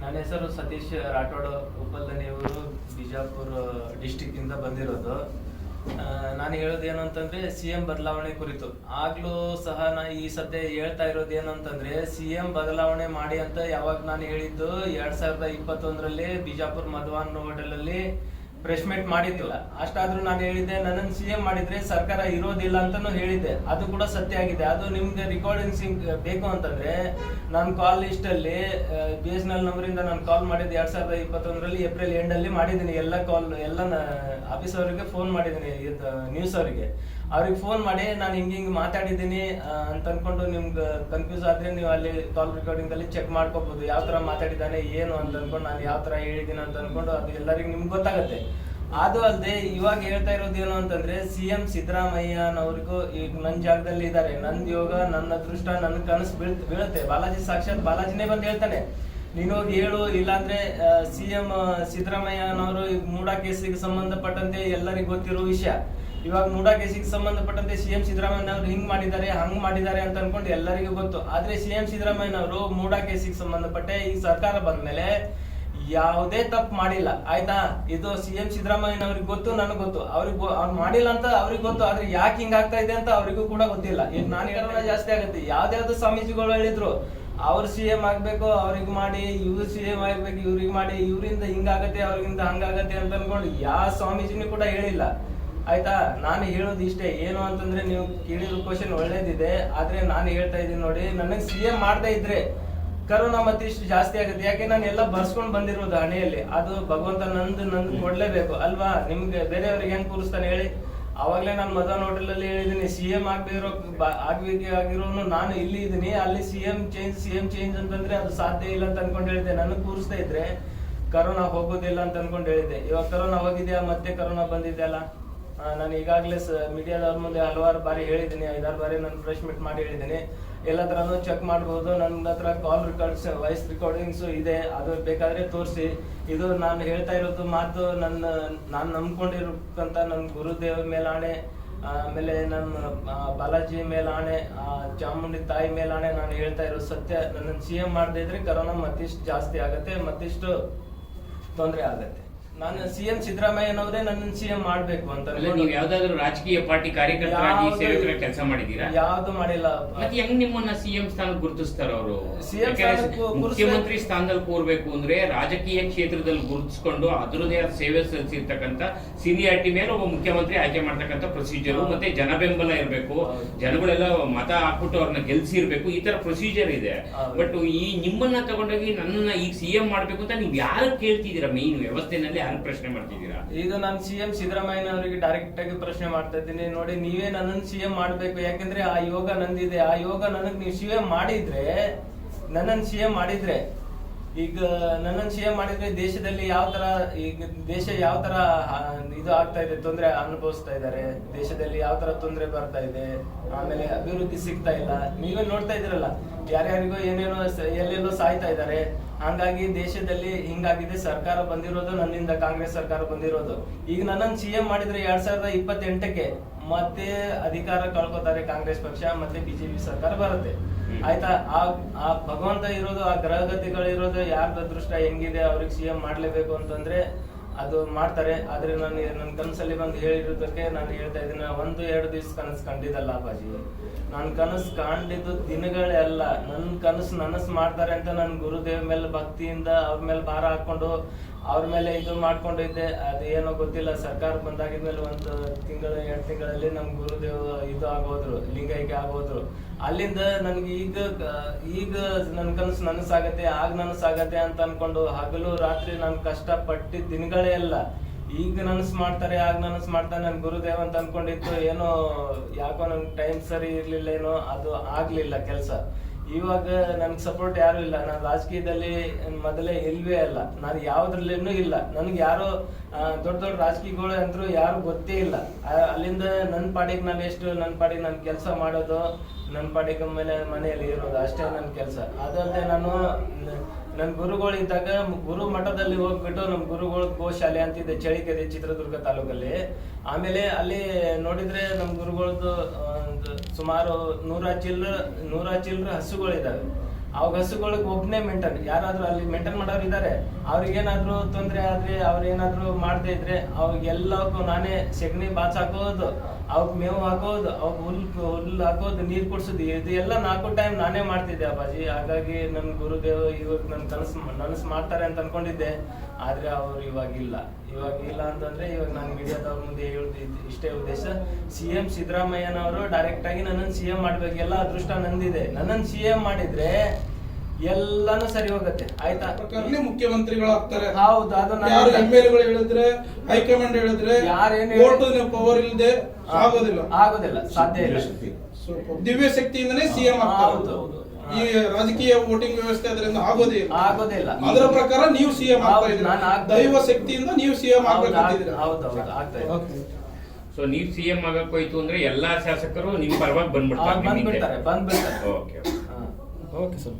ನನ್ನ ಹೆಸರು ಸತೀಶ್ ರಾಠೋಡ್ ಉಪಲ್ದನಿಯವರು ಬಿಜಾಪುರ ಡಿಸ್ಟಿಕ್ ಇಂದ ಬಂದಿರೋದು ನಾನು ಹೇಳೋದು ಏನು ಅಂತಂದ್ರೆ ಸಿ ಎಂ ಬದಲಾವಣೆ ಕುರಿತು. ಆಗ್ಲೂ ಸಹ ನಾ ಈ ಸದ್ಯ ಹೇಳ್ತಾ ಇರೋದು ಏನು ಅಂತಂದ್ರೆ ಸಿ ಎಂ ಬದಲಾವಣೆ ಮಾಡಿ ಅಂತ ಯಾವಾಗ ನಾನು ಹೇಳಿದ್ದು, ಎರಡ್ ಸಾವಿರದ ಇಪ್ಪತ್ತೊಂದರಲ್ಲಿ ಬಿಜಾಪುರ್ ಮಧುವಾನ್ ಹೋಟೆಲ್ ಅಲ್ಲಿ ಪ್ರೆಸ್ ಮೀಟ್ ಮಾಡಿದ್ದು ಅಷ್ಟಾದ್ರೂ ನಾನು ಹೇಳಿದ್ದೆ, ನನ್ನನ್ನು ಸಿ ಎಂ ಮಾಡಿದ್ರೆ ಸರ್ಕಾರ ಇರೋದಿಲ್ಲ ಅಂತಾನು ಹೇಳಿದ್ದೆ. ಅದು ಕೂಡ ಸತ್ಯ ಆಗಿದೆ. ಅದು ನಿಮ್ಗೆ ರಿಕಾರ್ಡಿಂಗ್ ಸಿಂಗ್ ಬೇಕು ಅಂತಂದ್ರೆ ನಾನು ಕಾಲ್ ಲಿಸ್ಟ್ ಅಲ್ಲಿ ಬಿ ಎಸ್ ಎನ್ ಎಲ್ ನಂಬರಿಂದ ನಾನು ಕಾಲ್ ಮಾಡಿದ್ದು ಎರಡ್ ಸಾವಿರದ ಇಪ್ಪತ್ತೊಂದರಲ್ಲಿ ಏಪ್ರಿಲ್ ಎಂಡ್ ಅಲ್ಲಿ ಮಾಡಿದ್ದೀನಿ. ಎಲ್ಲ ಕಾಲ್ ಎಲ್ಲ ಆಫೀಸ್ ಅವರಿಗೆ ಫೋನ್ ಮಾಡಿದ್ದೀನಿ ನ್ಯೂಸ್ ಅವರಿಗೆ. ಅವ್ರಿಗೆ ಫೋನ್ ಮಾಡಿ, ನಾನು ಹಿಂಗೆ ಹಿಂಗ್ ಮಾತಾಡಿದ್ದೀನಿ ಅಂತ ಅನ್ಕೊಂಡು ನಿಮ್ಗೆ ಕನ್ಫ್ಯೂಸ್ ಆದ್ರೆ ನೀವು ಅಲ್ಲಿ ಕಾಲ್ ರೆಕಾರ್ಡಿಂಗ್ ಅಲ್ಲಿ ಚೆಕ್ ಮಾಡ್ಕೋಬಹುದು ಯಾವ ತರ ಮಾತಾಡಿದ್ದಾನೆ, ಏನು ಅಂತ ಅನ್ಕೊಂಡು, ನಾನು ಯಾವ ತರ ಹೇಳಿದ್ದೀನಿ ಅಂತ ಅನ್ಕೊಂಡು ಅದು ಎಲ್ಲರಿಗೂ ನಿಮ್ಗೆ ಗೊತ್ತಾಗುತ್ತೆ. ಅದು ಅಲ್ಲದೆ ಇವಾಗ ಹೇಳ್ತಾ ಇರೋದು ಏನು ಅಂತಂದ್ರೆ ಸಿ ಎಂ ಸಿದ್ದರಾಮಯ್ಯನವ್ರಿಗೂ ಈಗ ನನ್ನ ಜಾಗದಲ್ಲಿ ಇದ್ದಾರೆ ನಂದ್ ಯೋಗ, ನನ್ನ ಅದೃಷ್ಟ ನನ್ನ ಕನಸು ಬೀಳ್ ಬೀಳುತ್ತೆ. ಬಾಲಾಜಿ ಸಾಕ್ಷಾತ್ ಬಾಲಾಜಿನೇ ಬಂದು ಹೇಳ್ತಾನೆ. ನೀನು ಹೋಗಿ ಹೇಳು, ಇಲ್ಲಾಂದ್ರೆ ಸಿ ಎಂ ಸಿದ್ದರಾಮಯ್ಯನವರು ಈಗ ಮೂಡಾ ಕೇಸಿಗೆ ಸಂಬಂಧಪಟ್ಟಂತೆ ಎಲ್ಲರಿಗೂ ಗೊತ್ತಿರೋ ವಿಷಯ. ಇವಾಗ ಮೂಡಾ ಕೇಸಿಗೆ ಸಂಬಂಧಪಟ್ಟಂತೆ ಸಿಎಂ ಸಿದ್ದರಾಮಯ್ಯನವರು ಹಿಂಗ್ ಮಾಡಿದ್ದಾರೆ, ಹಂಗ್ ಮಾಡಿದ್ದಾರೆ ಅಂತ ಅನ್ಕೊಂಡು ಎಲ್ಲರಿಗೂ ಗೊತ್ತು. ಆದ್ರೆ ಸಿಎಂ ಸಿದ್ದರಾಮಯ್ಯನವರು ಮೂಡಾ ಕೇಸಿಗೆ ಸಂಬಂಧಪಟ್ಟೆ ಈ ಸರ್ಕಾರ ಬಂದ್ಮೇಲೆ ಯಾವುದೇ ತಪ್ಪು ಮಾಡಿಲ್ಲ. ಆಯ್ತಾ? ಇದು ಸಿಎಂ ಸಿದ್ದರಾಮಯ್ಯನವ್ರಿಗೆ ಗೊತ್ತು, ನನಗೆ ಗೊತ್ತು. ಅವ್ರಿಗೆ ಅವ್ರು ಮಾಡಿಲ್ಲ ಅಂತ ಅವ್ರಿಗೆ ಗೊತ್ತು, ಆದ್ರೆ ಯಾಕೆ ಹಿಂಗ್ ಆಗ್ತಾ ಇದೆ ಅಂತ ಅವ್ರಿಗೂ ಕೂಡ ಗೊತ್ತಿಲ್ಲ. ಈಗ ನಾನು ಹೇಳೋಣ ಜಾಸ್ತಿ ಆಗುತ್ತೆ. ಯಾವ್ದಾವ್ದು ಸ್ವಾಮೀಜಿಗಳು ಹೇಳಿದ್ರು. ಅವ್ರು ಸಿ ಎಂ ಆಗ್ಬೇಕು, ಅವ್ರಿಗೆ ಮಾಡಿ, ಇವ್ರು ಸಿ ಎಂ ಆಗ್ಬೇಕು, ಇವ್ರಿಗೆ ಮಾಡಿ, ಇವರಿಂದ ಹಿಂಗಾಗತ್ತೆ ಅವ್ರಿಗಿಂತ ಹಂಗಾಗತ್ತೆ ಅಂತ ಅನ್ಕೊಂಡು ಯಾವ ಸ್ವಾಮೀಜಿನೂ ಕೂಡ ಹೇಳಿಲ್ಲ. ಆಯ್ತಾ, ನಾನು ಹೇಳೋದು ಇಷ್ಟೇ. ಏನು ಅಂತಂದ್ರೆ ನೀವು ಕೇಳಿರೋ ಕ್ವಶನ್ ಒಳ್ಳೇದಿದೆ, ಆದ್ರೆ ನಾನು ಹೇಳ್ತಾ ಇದ್ದೀನಿ ನೋಡಿ, ನನಗೆ ಸಿ ಎಂ ಮಾಡದೇ ಇದ್ರೆ ಕರೋನಾ ಮತ್ತಿಷ್ಟು ಜಾಸ್ತಿ ಆಗುತ್ತೆ. ಯಾಕೆ ನಾನು ಎಲ್ಲ ಬರ್ಸ್ಕೊಂಡು ಬಂದಿರೋದು ಹಣೆಯಲ್ಲಿ. ಅದು ಭಗವಂತ ನಂದು ನಂದು ಕೊಡ್ಲೇಬೇಕು, ಅಲ್ವಾ? ನಿಮ್ಗೆ ಬೇರೆಯವ್ರಿಗೆ ಹೆಂಗ್ ಕೂರಿಸ್ತಾನೆ ಹೇಳಿ? ಅವಾಗಲೇ ನಾನು ಮದನ್ ಹೋಟೆಲ್ ಅಲ್ಲಿ ಹೇಳಿದೀನಿ ಸಿ ಎಂ ಆಗ್ಬೇಕು ಆಗಿರೋನು ನಾನು ಇಲ್ಲಿ ಇದ್ದೀನಿ. ಅಲ್ಲಿ C M change C M change ಅಂತಂದ್ರೆ ಅದು ಸಾಧ್ಯ ಇಲ್ಲ ಅಂತ ಅನ್ಕೊಂಡು ಹೇಳಿದೆ. ನನಗೆ ಕೂರಿಸ್ತಾ ಇದ್ರೆ ಕರೋನಾ ಹೋಗೋದಿಲ್ಲ ಅಂತ ಅನ್ಕೊಂಡು ಹೇಳಿದೆ. ಇವಾಗ ಕರೋನಾ ಹೋಗಿದ್ಯಾ? ಮತ್ತೆ ಕರೋನಾ ಬಂದಿದೆಯಲ್ಲ? ನಾನು ಈಗಾಗಲೇ ಮೀಡಿಯಾದವ್ರ ಮುಂದೆ ಹಲವಾರು ಬಾರಿ ಹೇಳಿದ್ದೀನಿ, ಐದಾರು ಬಾರಿ ನಾನು ಫ್ರೆಶ್ ಮೀಟ್ ಮಾಡಿ ಹೇಳಿದ್ದೀನಿ. ಎಲ್ಲ ಥರನೂ ಚೆಕ್ ಮಾಡ್ಬೋದು ನನ್ನ ಹತ್ರ ಕಾಲ್ ರೆಕಾರ್ಡ್ಸ್ ವಾಯ್ಸ್ ರೆಕಾರ್ಡಿಂಗ್ಸು ಇದೆ, ಅದು ಬೇಕಾದರೆ ತೋರಿಸಿ. ಇದು ನಾನು ಹೇಳ್ತಾ ಇರೋದು ಮಾತು, ನನ್ನ, ನಾನು ನಂಬ್ಕೊಂಡಿರೋಕ್ಕಂಥ ನನ್ನ ಗುರುದೇವ್ರ ಮೇಲಾಣೆ ಆಮೇಲೆ ನಮ್ಮ ಬಾಲಾಜಿ ಮೇಲಾಣೆ ಚಾಮುಂಡಿ ತಾಯಿ ಮೇಲಾಣೆ ನಾನು ಹೇಳ್ತಾ ಇರೋದು ಸತ್ಯ. ನನ್ನ ಸಿ ಎಂ ಮಾಡದೇ ಇದ್ರೆ ಕರೋನಾ ಮತ್ತಿಷ್ಟು ಜಾಸ್ತಿ ಆಗುತ್ತೆ, ಮತ್ತಿಷ್ಟು ತೊಂದರೆ ಆಗುತ್ತೆ. ನಾನು ಸಿಎಂ ಸಿದ್ದರಾಮಯ್ಯನವರೇ ನನ್ನ ಸಿಎಂ ಮಾಡ್ಬೇಕು ಅಂತ ಅಲ್ಲ ನೀವು ಯಾವ್ದಾದ್ರು ರಾಜಕೀಯ ಪಾರ್ಟಿ ಕಾರ್ಯಕರ್ತರಾಗಿ ಯಾವ್ದು- ಸೇವಕರ ಕೆಲಸ ಮಾಡಿದ್ದೀರಾ? ಯಾವ್ದು ಮಾಡಿಲ್ಲ. ಮತ್ತೆ ಹೆಂಗ್ ನಿಮ್ಮನ್ನ ಸಿಎಂ ಸ್ಥಾನ ಗುರುತಿಸ್ತಾರ ಅವರು? CM ಸ್ಥಾನಕ್ಕೆ ಕೂರ್ಸ್ಬೇಕು- ಮುಖ್ಯಮಂತ್ರಿ ಸ್ಥಾನದಲ್ಲಿ ಕೂರ್ಬೇಕು ಅಂದ್ರೆ ರಾಜಕೀಯ ಕ್ಷೇತ್ರದಲ್ಲಿ ಗುರುತಿಸ್ಕೊಂಡು ಅದರದೇ ಆದ ಸೇವೆ ಸಲ್ಲಿಸಿರ್ತಕ್ಕಂಥ ಸೀನಿಯಾರಿಟಿ ಮೇಲೆ ಒಬ್ಬ ಮುಖ್ಯಮಂತ್ರಿ ಆಯ್ಕೆ ಮಾಡ್ತಕ್ಕಂಥ ಪ್ರೊಸೀಜರ್ ಹೌದು. ಮತ್ತೆ ಜನಬೆಂಬಲ ಇರಬೇಕು. ಹೌದು. ಜನಗಳೆಲ್ಲ ಮತ ಹಾಕ್ಬಿಟ್ಟು ಅವ್ರನ್ನ ಗೆಲ್ಸಿರ್ಬೇಕು. ಈ ತರ ಪ್ರೊಸೀಜರ್ ಇದೆ. ಹೌದು. ಬಟ್ ಈ ನಿಮ್ಮನ್ನ ತಗೊಂಡೋಗಿ ನನ್ನನ್ನ ಈಗ ಸಿಎಂ ಮಾಡ್ಬೇಕು ಅಂತ ನೀವು ಯಾರು ಕೇಳ್ತಿದ್ದೀರಾ? ಮೇನ್ ವ್ಯವಸ್ಥೆನಲ್ಲಿ ಯಾರು ಪ್ರಶ್ನೆ ಮಾಡ್ತಿದ್ದೀರಾ? ಈಗ ನಾನು ಸಿ ಎಂ ಸಿದ್ದರಾಮಯ್ಯನವರಿಗೆ ಡೈರೆಕ್ಟ್ ಆಗಿ ಪ್ರಶ್ನೆ ಮಾಡ್ತಾ ಇದ್ದೀನಿ. ನೋಡಿ, ನೀವೇ ನನ್ನನ್ನು ಸಿ ಎಂ ಮಾಡ್ಬೇಕು. ಯಾಕಂದ್ರೆ ಆ ಯೋಗ ನಂದಿದೆ. ಆ ಯೋಗ ನನಗ್ ನೀವು ಸಿ ಎಂ ಮಾಡಿದ್ರೆ, ನನ್ನನ್ನು ಸಿ ಎಂ ಮಾಡಿದ್ರೆ ಈಗ ನನ್ನನ್ನು ಸಿ ಎಂ ಮಾಡಿದ್ರೆ ದೇಶದಲ್ಲಿ ಯಾವ ತರ, ಈಗ ದೇಶ ಯಾವ ತರ ಇದು ಆಗ್ತಾ ಇದೆ, ತೊಂದರೆ ಅನುಭವಿಸ್ತಾ ಇದ್ದಾರೆ, ದೇಶದಲ್ಲಿ ಯಾವ ತರ ತೊಂದರೆ ಬರ್ತಾ ಇದೆ, ಆಮೇಲೆ ಅಭಿವೃದ್ಧಿ ಸಿಗ್ತಾ ಇಲ್ಲ, ನೀವೇ ನೋಡ್ತಾ ಇದ್ರಲ್ಲ ಯಾರ್ಯಾರಿಗೋ ಏನೇನೋ ಎಲ್ಲೆಲ್ಲೋ ಸಾಯ್ತಾ ಇದ್ದಾರೆ, ಹಂಗಾಗಿ ದೇಶದಲ್ಲಿ ಹಿಂಗಾಗಿದೆ, ಸರ್ಕಾರ ಬಂದಿರೋದು, ನನ್ನಿಂದ ಕಾಂಗ್ರೆಸ್ ಸರ್ಕಾರ ಬಂದಿರೋದು ಈಗ ನನ್ನನ್ನು ಸಿ ಎಂ ಮಾಡಿದ್ರೆ ಎರಡ್ ಸಾವಿರದ ಇಪ್ಪತ್ತೆಂಟಕ್ಕೆ ಮತ್ತೆ ಅಧಿಕಾರ ಕಳ್ಕೊತಾರೆ ಕಾಂಗ್ರೆಸ್ ಪಕ್ಷ, ಮತ್ತೆ ಬಿಜೆಪಿ ಸರ್ಕಾರ ಬರುತ್ತೆ. ಆಯ್ತಾ? ಆ ಆ ಭಗವಂತ ಇರೋದು, ಆ ಗ್ರಹಗತಿಗಳಿರೋದು ಯಾರ್ದ ಅದೃಷ್ಟ ಹೆಂಗಿದೆ ಅವ್ರಿಗೆ ಸಿ ಎಂ ಮಾಡ್ಲೇಬೇಕು ಅಂತಂದ್ರೆ ಅದು ಮಾಡ್ತಾರೆ. ಆದ್ರೆ ನಾನು ನನ್ನ ಕನಸಲ್ಲಿ ಬಂದು ಹೇಳಿರೋದಕ್ಕೆ ನಾನು ಹೇಳ್ತಾ ಇದ್ದೀನಿ, ಒಂದು, ಎರಡು ದಿವಸ ಕನಸು ಕಂಡಿದ್ದಲ್ಲ ಅಪ್ಪಾಜಿ. ನಾನು ಕನಸು ಕಾಣ್ದಿದ್ದು ದಿನಗಳೆಲ್ಲ. ನನ್ನ ಕನಸು ನನಸು ಮಾಡ್ತಾರೆ ಅಂತ ನನ್ನ ಗುರುದೇವ ಮೇಲೆ ಭಕ್ತಿಯಿಂದ ಅವ್ರ ಮೇಲೆ ಭಾರ ಹಾಕೊಂಡು ಅವ್ರ ಮೇಲೆ ಇದು ಮಾಡ್ಕೊಂಡಿದ್ದೆ. ಅದೇನೋ ಗೊತ್ತಿಲ್ಲ, ಸರ್ಕಾರ ಬಂದಾಗಿದ್ಮೇಲೆ ಒಂದು ತಿಂಗಳು, ಎರಡು ತಿಂಗಳಲ್ಲಿ ನಮ್ಮ ಗುರುದೇವ ಇದು ಆಗೋದ್ರು ಲಿಂಗೈಕ್ಯ ಆಗೋದ್ರು. ಅಲ್ಲಿಂದ ನನ್ಗೆ ಈಗ ಈಗ ನನ್ನ ಕನಸು ನನಸಾಗತ್ತೆ, ಆಗ ನನಸಾಗತ್ತೆ ಅಂತ ಅನ್ಕೊಂಡು ಹಗಲು ರಾತ್ರಿ ನಾನು ಕಷ್ಟಪಟ್ಟಿದ್ದ ದಿನಗಳೇ ಅಲ್ಲ. ಈಗ ನನಸ್ ಮಾಡ್ತಾರೆ, ಆಗ ನನಸ್ ಮಾಡ್ತಾರೆ, ನನ್ ಗುರುದೇವ್ ಅಂತ ಅನ್ಕೊಂಡಿತ್ತು, ಏನೋ ಯಾಕೋ ನನ್ ಟೈಮ್ ಸರಿ ಇರ್ಲಿಲ್ಲ, ಏನೋ ಅದು ಆಗ್ಲಿಲ್ಲ ಕೆಲಸ. ಇವಾಗ ನನ್ಗೆ ಸಪೋರ್ಟ್ ಯಾರು ಇಲ್ಲ. ನಾನು ರಾಜಕೀಯದಲ್ಲಿ ಮೊದಲೇ ಇಲ್ವೇ ಅಲ್ಲ. ನಾನು ಯಾವ್ದ್ರಲ್ಲೇನು ಇಲ್ಲ. ನನ್ಗೆ ಯಾರು ದೊಡ್ಡ ದೊಡ್ಡ ರಾಜಕೀಯಗಳು ಅಂತರೂ ಯಾರು ಗೊತ್ತೇ ಇಲ್ಲ. ಅಲ್ಲಿಂದ ನನ್ನ ಪಾಡಿಗೆ ನಾನು ಎಷ್ಟು ನನ್ನ ಪಾಡಿಗೆ ನಾನು ಕೆಲಸ ಮಾಡೋದು ನನ್ನ ಪಾಡಿಗೆ ಮೇಲೆ ಮನೆಯಲ್ಲಿ ಇರೋದು, ಅಷ್ಟೇ ನನ್ನ ಕೆಲಸ. ಅದಲ್ಲದೆ ನಾನು ನನ್ನ ಗುರುಗಳು ಇದ್ದಾಗ ಗುರು ಮಠದಲ್ಲಿ ಹೋಗ್ಬಿಟ್ಟು ನಮ್ಮ ಗುರುಗಳು ಗೋಶಾಲೆ ಅಂತಿದೆ ಚಳಿಕೆರೆ ಚಿತ್ರದುರ್ಗ ತಾಲೂಕಲ್ಲಿ. ಆಮೇಲೆ ಅಲ್ಲಿ ನೋಡಿದ್ರೆ ನಮ್ಮ ಗುರುಗಳದ್ದು ಸುಮಾರು ನೂರ ಚಿಲ್ಲರ ನೂರ ಚಿಲ್ಲರ ಹಸುಗಳಿದಾವೆ. ಅವಾಗ ಹಸುಗಳಿಗೆ ಒಬ್ನೇ ಮೆಂಟನ್, ಯಾರಾದ್ರೂ ಅಲ್ಲಿ ಮೇಂಟೈನ್ ಮಾಡೋರು ಇದಾರೆ, ಅವ್ರಿಗೇನಾದ್ರೂ ತೊಂದರೆ ಆದ್ರೆ ಅವ್ರೇನಾದ್ರೂ ಮಾಡದೇ ಇದ್ರೆ ಅವ್ರಿಗೆಲ್ಲಕ್ಕೂ ನಾನೇ ಸೆಗಣಿ ಬಾಚ್ ಹಾಕೋದು ಅವಕ್ಕೆ ಮೇವು ಹಾಕೋದು, ಅವಕ್ ಹುಲ್ ಹುಲ್ಲು ಹಾಕೋದು, ನೀರ್ ಕುಡ್ಸೋದು ಇದು ಎಲ್ಲ ನಾಲ್ಕು ಟೈಮ್ ನಾನೇ ಮಾಡ್ತಿದ್ದೆ ಅಪ್ಪಾಜಿ. ಹಾಗಾಗಿ ನನ್ ಗುರುದೇವ ಇವಾಗ ನನ್ ಕನಸು ನನಸು ಮಾಡ್ತಾರೆ ಅಂತ ಅನ್ಕೊಂಡಿದ್ದೆ. ಆದ್ರೆ ಅವ್ರು ಇವಾಗ ಇಲ್ಲ. ಇವಾಗ ಇಲ್ಲ ಅಂತಂದ್ರೆ ಇವಾಗ ನಾನು ಮೀಡಿಯಾದವ್ರ ಮುಂದೆ ಹೇಳುದು ಇಷ್ಟೇ ಉದ್ದೇಶ. ಸಿ ಎಂ ಸಿದ್ದರಾಮಯ್ಯನವರು ಡೈರೆಕ್ಟ್ ಆಗಿ ನನ್ನನ್ನು ಸಿ ಎಂ ಮಾಡ್ಬೇಕು ಎಲ್ಲ ಅದೃಷ್ಟ ನಂದಿದೆ. ನನ್ನನ್ನು ಸಿ ಎಂ ಮಾಡಿದ್ರೆ ಎಲ್ಲಾನು ಸರಿ ಹೋಗುತ್ತೆ. ಆಯ್ತಾ? ಮುಖ್ಯಮಂತ್ರಿಗಳು ಆಗ್ತಾರೆ. ಹೌದು ಅದು ಯಾರು ಎಂ ಎಲ್ಗಳು ಹೇಳಿದ್ರೆ ಹೈಕಮಾಂಡ್ ಹೇಳಿದ್ರೆ ಯಾರೇನು ಪವರ್ ಇಲ್ಲದೆ ಆಗೋದಿಲ್ಲ. ಆಗೋದಿಲ್ಲ ಸಾಧ್ಯ ಇಲ್ಲ. ದಿವ್ಯ ಶಕ್ತಿಯಿಂದನೇ ಸಿಎಂ ಹೌದು, ಹೌದು. ಈ ರಾಜಕೀಯ ವೋಟಿಂಗ್ ವ್ಯವಸ್ಥೆ ಅದರಿಂದ ಆಗೋದೇ ಇಲ್ಲ. ಆಗೋದೇ ಇಲ್ಲ. ಅದರ ಪ್ರಕಾರ ನೀವು ಸಿಎಂ ಆಗ್ತಾ ಇದ್ದೀರಾ? ದೈವ ಶಕ್ತಿಯಿಂದ ನೀವು ಸಿಎಂ ಎಂ ಆಗ್ಬೇಕಂತಿದ್ದೀರಾ ಹೌದು ಹೌದು ಆಗ್ತಾ ಇದೆ. ಸೊ ನೀವ್ ಸಿಎಂ ಆಗಕ್ ಹೋಯ್ತು ಅಂದ್ರೆ ಎಲ್ಲಾ ಶಾಸಕರು ನಿಮ್ ಪರವಾಗಿ ಬಂದ್ಬಿಡ್ತಾರೆ ಬಂದ್ಬಿಡ್ತಾರೆ ಬಂದ್ಬಿಡ್ತಾರೆ. Okay okay sir.